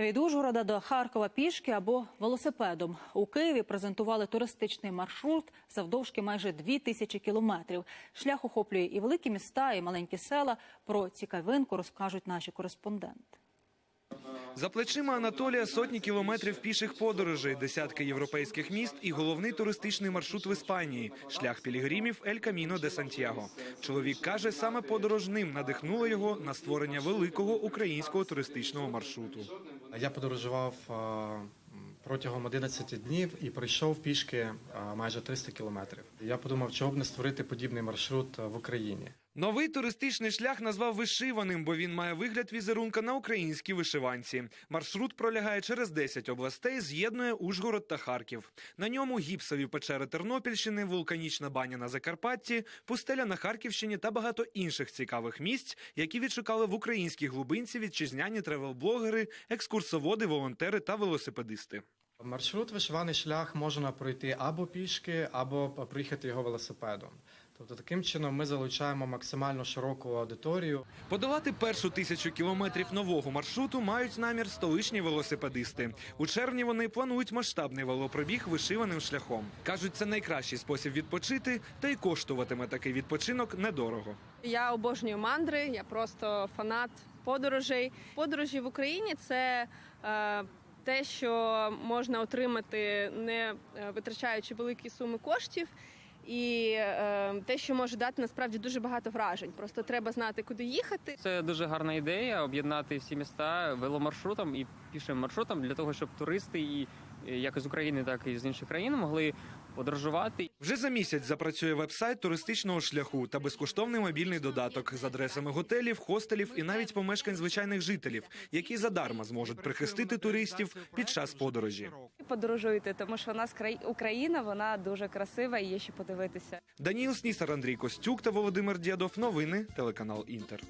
Від Ужгорода до Харкова пішки або велосипедом. У Києві презентували туристичний маршрут завдовжки майже дві тисячі кілометрів. Шлях охоплює і великі міста, і маленькі села. Про цікавинку розкажуть наші кореспонденти. За плечима Анатолія сотні кілометрів піших подорожей, десятки європейських міст і головний туристичний маршрут в Іспанії – шлях пілігримів Ель Каміно де Сантьяго. Чоловік каже, саме подорож ним надихнуло його на створення великого українського туристичного маршруту. Я подорожував протягом 11 днів і пройшов пішки майже 300 кілометрів. Я подумав, чого б не створити подібний маршрут в Україні. Новий туристичний шлях назвав вишиваним, бо він має вигляд візерунка на українській вишиванці. Маршрут пролягає через 10 областей, з'єднує Ужгород та Харків. На ньому гіпсові печери Тернопільщини, вулканічна баня на Закарпатті, пустеля на Харківщині та багато інших цікавих місць, які відшукали в українській глибинці вітчизняні тревел-блогери, екскурсоводи, волонтери та велосипедисти. Маршрут вишиваний шлях можна пройти або пішки, або проїхати його велосипедом. Тобто таким чином ми залучаємо максимально широку аудиторію. Подолати першу тисячу кілометрів нового маршруту мають намір столичні велосипедисти. У червні вони планують масштабний велопробіг вишиваним шляхом. кажуть, це найкращий спосіб відпочити, та й коштуватиме такий відпочинок недорого. Я обожнюю мандри, я просто фанат подорожей. Подорожі в Україні це е, те, що можна отримати, не е, витрачаючи великі суми коштів. І е, те, що може дати насправді дуже багато вражень. Просто треба знати, куди їхати. Це дуже гарна ідея об'єднати всі міста веломаршрутом і пішим маршрутом для того, щоб туристи і як з України, так і з інших країн могли подорожувати. Вже за місяць запрацює веб-сайт туристичного шляху та безкоштовний мобільний додаток з адресами готелів, хостелів і навіть помешкань звичайних жителів, які задарма зможуть прихистити туристів під час подорожі. подорожуйте, тому що у нас. Україна вона дуже красива і є що подивитися. Даніл Снісар, Андрій Костюк та Володимир Дєдов. Новини телеканал Інтер.